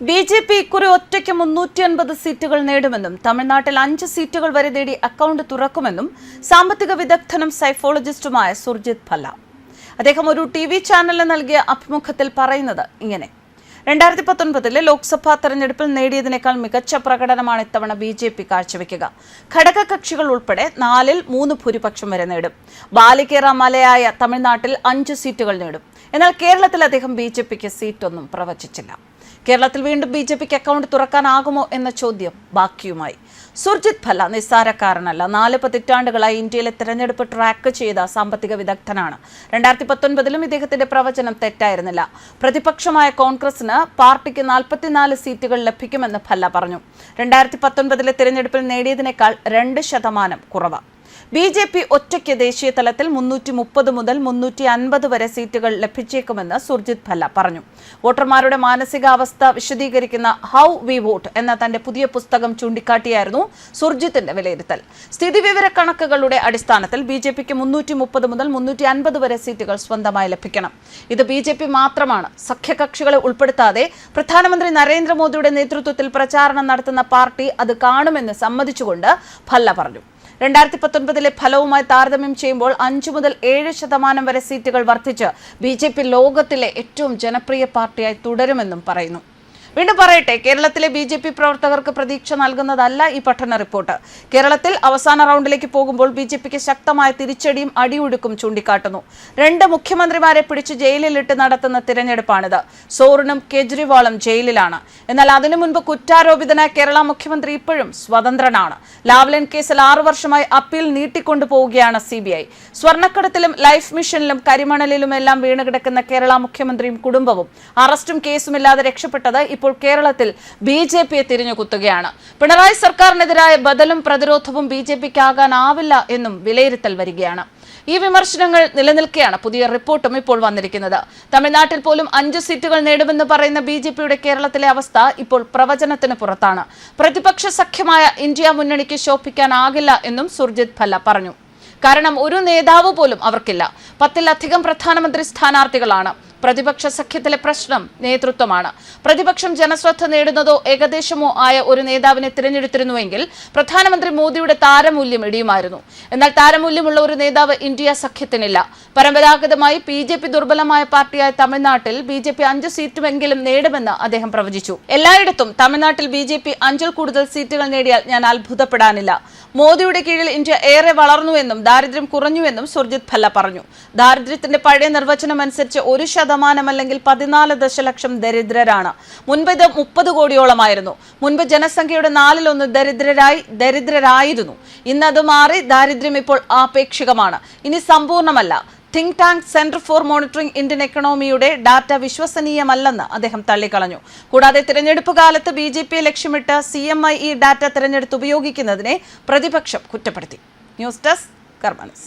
B J P ഇക്കുറി ഒറ്റയ്ക്ക് മുന്നൂറ്റി അൻപത് സീറ്റുകൾ നേടുമെന്നും തമിഴ്നാട്ടിൽ അഞ്ച് സീറ്റുകൾ വരെ നേടി അക്കൗണ്ട് തുറക്കുമെന്നും സാമ്പത്തിക വിദഗ്ധനും സൈഫോളജിസ്റ്റുമായ സുർജിത് ഭല്ല. അദ്ദേഹം ഒരു ടി വി ചാനലിന് നൽകിയ അഭിമുഖത്തിൽ പറയുന്നത് ഇങ്ങനെ. രണ്ടായിരത്തി പത്തൊൻപതിലെ ലോക്സഭാ തെരഞ്ഞെടുപ്പിൽ നേടിയതിനേക്കാൾ മികച്ച പ്രകടനമാണ് ഇത്തവണ ബി ജെ പി കാഴ്ചവെക്കുക. ഘടകകക്ഷികൾ ഉൾപ്പെടെ നാലിൽ മൂന്ന് ഭൂരിപക്ഷം വരെ നേടും. ബാലികേറ മലയായ തമിഴ്നാട്ടിൽ അഞ്ച് സീറ്റുകൾ നേടും. എന്നാൽ കേരളത്തിൽ അദ്ദേഹം ബി ജെ പിക്ക് സീറ്റൊന്നും പ്രവചിച്ചില്ല. കേരളത്തിൽ വീണ്ടും ബി ജെ പിക്ക് അക്കൗണ്ട് തുറക്കാനാകുമോ എന്ന ചോദ്യം ബാക്കിയുമായി. സുർജിത് ഭല്ല നിസ്സാരക്കാരനല്ല. നാല് പതിറ്റാണ്ടുകളായി ഇന്ത്യയിലെ തെരഞ്ഞെടുപ്പ് ട്രാക്ക് ചെയ്ത സാമ്പത്തിക വിദഗ്ധനാണ്. രണ്ടായിരത്തി പത്തൊൻപതിലും ഇദ്ദേഹത്തിന്റെ പ്രവചനം തെറ്റായിരുന്നില്ല. പ്രതിപക്ഷമായ കോൺഗ്രസിന് പാർട്ടിക്ക് നാൽപ്പത്തിനാല് സീറ്റുകൾ ലഭിക്കുമെന്ന് ഭല്ല പറഞ്ഞു. രണ്ടായിരത്തി പത്തൊൻപതിലെ തിരഞ്ഞെടുപ്പിൽ നേടിയതിനേക്കാൾ രണ്ട് ശതമാനം കുറവ്. ബി ജെ പി ഒറ്റയ്ക്ക് ദേശീയ തലത്തിൽ മുന്നൂറ്റി മുപ്പത് മുതൽ മുന്നൂറ്റി അൻപത് വരെ സീറ്റുകൾ ലഭിച്ചേക്കുമെന്ന് സുർജിത് ഭല്ല പറഞ്ഞു. വോട്ടർമാരുടെ മാനസികാവസ്ഥ വിശദീകരിക്കുന്ന ഹൗ വി വോട്ട് എന്ന തന്റെ പുതിയ പുസ്തകം ചൂണ്ടിക്കാട്ടിയായിരുന്നു സുർജിത്തിന്റെ വിലയിരുത്തൽ. സ്ഥിതിവിവര കണക്കുകളുടെ അടിസ്ഥാനത്തിൽ ബി ജെ പിക്ക് മുന്നൂറ്റി മുപ്പത് മുതൽ മുന്നൂറ്റി അൻപത് വരെ സീറ്റുകൾ സ്വന്തമായി ലഭിക്കണം. ഇത് ബി ജെ പി മാത്രമാണ്. സഖ്യകക്ഷികളെ ഉൾപ്പെടുത്താതെ പ്രധാനമന്ത്രി നരേന്ദ്രമോദിയുടെ നേതൃത്വത്തിൽ പ്രചാരണം നടത്തുന്ന പാർട്ടി അത് കാണുമെന്ന് സമ്മതിച്ചുകൊണ്ട് ഭല്ല പറഞ്ഞു. രണ്ടായിരത്തി പത്തൊൻപതിലെ ഫലവുമായി താരതമ്യം ചെയ്യുമ്പോൾ അഞ്ചു മുതൽ ഏഴ് ശതമാനം വരെ സീറ്റുകൾ വർദ്ധിച്ച് ബി ലോകത്തിലെ ഏറ്റവും ജനപ്രിയ പാർട്ടിയായി തുടരുമെന്നും പറയുന്നു. വീണ്ടും പറയട്ടെ കേരളത്തിലെ ബി ജെ പി പ്രവർത്തകർക്ക് പ്രതീക്ഷ നൽകുന്നതല്ല ഈ പഠന റിപ്പോർട്ട്. കേരളത്തിൽ അവസാന റൗണ്ടിലേക്ക് പോകുമ്പോൾ ബി ജെ പിക്ക് ശക്തമായ തിരിച്ചടിയും അടിയൊഴുക്കും ചൂണ്ടിക്കാട്ടുന്നു. രണ്ട് മുഖ്യമന്ത്രിമാരെ പിടിച്ച് ജയിലിലിട്ട് നടത്തുന്ന തിരഞ്ഞെടുപ്പാണിത്. സോറിനും കെജ്രിവാളും ജയിലിലാണ്. എന്നാൽ അതിനു മുൻപ് കുറ്റാരോപിതനായ കേരള മുഖ്യമന്ത്രി ഇപ്പോഴും സ്വതന്ത്രനാണ്. ലാവ്ലിൻ കേസിൽ ആറു വർഷമായി അപ്പീൽ നീട്ടിക്കൊണ്ടു പോവുകയാണ് സി ബി ഐ. സ്വർണക്കടത്തിലും ലൈഫ് മിഷനിലും കരിമണലിലുമെല്ലാം വീണുകിടക്കുന്ന കേരള മുഖ്യമന്ത്രിയും കുടുംബവും അറസ്റ്റും കേസുമില്ലാതെ രക്ഷപ്പെട്ടത് ഇപ്പോൾ കേരളത്തിൽ ബി ജെ പിയെ തിരിഞ്ഞു കുത്തുകയാണ്. പിണറായി സർക്കാരിനെതിരായ ബദലും പ്രതിരോധവും ബി ജെ പിക്ക് ആകാനാവില്ല എന്നും വിലയിരുത്തൽ വരികയാണ്. ഈ വിമർശനങ്ങൾ നിലനിൽക്കെയാണ് പുതിയ റിപ്പോർട്ടും ഇപ്പോൾ വന്നിരിക്കുന്നത്. തമിഴ്നാട്ടിൽ പോലും അഞ്ച് സീറ്റുകൾ നേടുമെന്ന് പറയുന്ന ബി ജെ പിയുടെ കേരളത്തിലെ അവസ്ഥ ഇപ്പോൾ പ്രവചനത്തിന് പുറത്താണ്. പ്രതിപക്ഷ സഖ്യമായ ഇന്ത്യ മുന്നണിക്ക് ശോഭിക്കാനാകില്ല എന്നും സുർജിത് ഭല്ല പറഞ്ഞു. കാരണം ഒരു നേതാവ് പോലും അവർക്കില്ല. പത്തിലധികം പ്രധാനമന്ത്രി സ്ഥാനാർത്ഥികളാണ്. പ്രതിപക്ഷ സഖ്യത്തിലെ പ്രശ്നം നേതൃത്വമാണ്. പ്രതിപക്ഷം ജനശ്രദ്ധ നേടുന്നതോ ഏകദേശമോ ആയ ഒരു നേതാവിനെ തിരഞ്ഞെടുത്തിരുന്നുവെങ്കിൽ പ്രധാനമന്ത്രി മോദിയുടെ താരമൂല്യം ഇടിയുമായിരുന്നു. എന്നാൽ താരമൂല്യമുള്ള ഒരു നേതാവ് ഇന്ത്യ സഖ്യത്തിനില്ല. പരമ്പരാഗതമായി ബി ദുർബലമായ പാർട്ടിയായ തമിഴ്നാട്ടിൽ ബി ജെ പി അഞ്ച് സീറ്റുമെങ്കിലും നേടുമെന്ന് അദ്ദേഹം പ്രവചിച്ചു. എല്ലായിടത്തും തമിഴ്നാട്ടിൽ ബി ജെ പി അഞ്ചിൽ കൂടുതൽ സീറ്റുകൾ നേടിയാൽ ഞാൻ അത്ഭുതപ്പെടാനില്ല. മോദിയുടെ കീഴിൽ ഇന്ത്യ ഏറെ വളർന്നുവെന്നും ദാരിദ്ര്യം കുറഞ്ഞുവെന്നും സുർജിത് ഭല്ല പറഞ്ഞു. ദാരിദ്ര്യത്തിന്റെ പഴയ നിർവചനം അനുസരിച്ച് ഒരു ശതമാനം അല്ലെങ്കിൽ പതിനാല് ദശലക്ഷം ദരിദ്രരാണ്. മുൻപ് ഇത് മുപ്പത് കോടിയോളമായിരുന്നു. മുൻപ് ജനസംഖ്യയുടെ നാലിലൊന്ന് ദരിദ്രരായി ദരിദ്രരായിരുന്നു. ഇന്ന് അത് മാറി ദാരിദ്ര്യം ഇപ്പോൾ ആപേക്ഷികമാണ്. ഇനി സമ്പൂർണമല്ല think tank centre for monitoring Indian എക്കണോമിയുടെ data വിശ്വസനീയമല്ലെന്ന് അദ്ദേഹം തള്ളിക്കളഞ്ഞു. കൂടാതെ തിരഞ്ഞെടുപ്പ് കാലത്ത് ബി ജെ പിയെ ലക്ഷ്യമിട്ട് സി എം ഐ ഈ ഡാറ്റ തിരഞ്ഞെടുത്ത് ഉപയോഗിക്കുന്നതിനെ പ്രതിപക്ഷം കുറ്റപ്പെടുത്തി. News desk കർമ്മനസ്